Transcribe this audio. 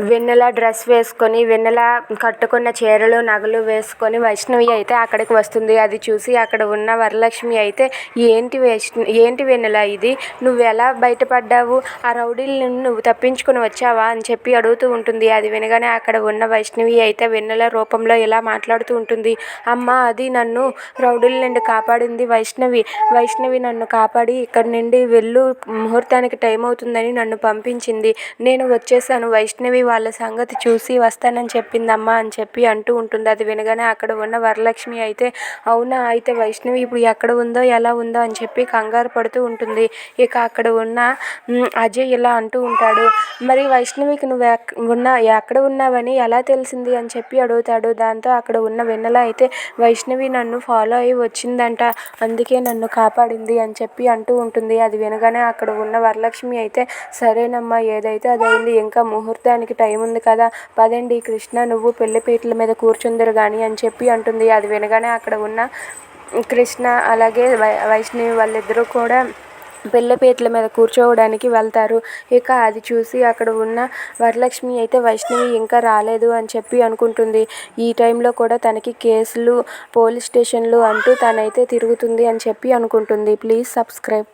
వెన్నెల dress వేసుకొని వెన్నెల కట్టుకున్న చీరలు నగలు వేసుకొని వైష్ణవి అయితే అక్కడికి వస్తుంది. అది చూసి అక్కడ ఉన్న వరలక్ష్మి అయితే ఏంటి వైష్ణ ఏంటి వెన్నెల ఇది? నువ్వు ఎలా బయటపడ్డావు? ఆ రౌడీలను నువ్వు తప్పించుకుని వచ్చావా? అని చెప్పి అడుగుతూ ఉంటుంది. అది వినగానే అక్కడ ఉన్న వైష్ణవి అయితే వెన్నెల రూపంలో ఇలా మాట్లాడుతూ ఉంటుంది. అమ్మ అది నన్ను రౌడీల నుండి కాపాడింది వైష్ణవి. వైష్ణవి నన్ను కాపాడి ఇక్కడ నుండి వెళ్ళు. ముహూర్తానికి టైం అవుతుందని నన్ను పంపించింది. నేను వచ్చేసాను. వైష్ణవి వాళ్ళ సంగతి చూసి వస్తానని చెప్పిందమ్మా అని చెప్పి అంటూ ఉంటుంది. అది వినగానే అక్కడ ఉన్న వరలక్ష్మి అయితే అవునా? అయితే వైష్ణవి ఇప్పుడు ఎక్కడ ఉందో ఎలా ఉందో? అని చెప్పి కంగారు పడుతూ ఉంటుంది. ఇక అక్కడ ఉన్న అజయ్ ఇలా అంటూ ఉంటాడు. మరి వైష్ణవికి నువ్వు ఎక్- ఉన్న ఎక్కడ ఉన్నావని ఎలా తెలిసింది? అని చెప్పి అడుగుతాడు. దాంతో అక్కడ ఉన్న వెన్నెల అయితే వైష్ణవి నన్ను ఫాలో అయ్యి వచ్చిందంట. అందుకే నన్ను కాపాడింది అని చెప్పి అంటూ ఉంటుంది. అది వినగానే అక్కడ ఉన్న వరలక్ష్మి అయితే సరేనమ్మా ఏదైతే అదైంది ఇంకా ముహూర్తానికి టైం ఉంది కదా. పదండి కృష్ణ నువ్వు పెళ్ళిపీటల మీద కూర్చుందరు కానీ అని చెప్పి అంటుంది. అది వినగానే అక్కడ ఉన్న కృష్ణ అలాగే వై వైష్ణవి వాళ్ళిద్దరూ కూడా పెళ్ళిపీటల మీద కూర్చోవడానికి వెళ్తారు. ఇక అది చూసి అక్కడ ఉన్న వరలక్ష్మి అయితే వైష్ణవి ఇంకా రాలేదు అని చెప్పి అనుకుంటుంది. ఈ టైంలో కూడా తనకి కేసులు పోలీస్ స్టేషన్లు అంటూ తనైతే తిరుగుతుంది అని చెప్పి అనుకుంటుంది. Please subscribe.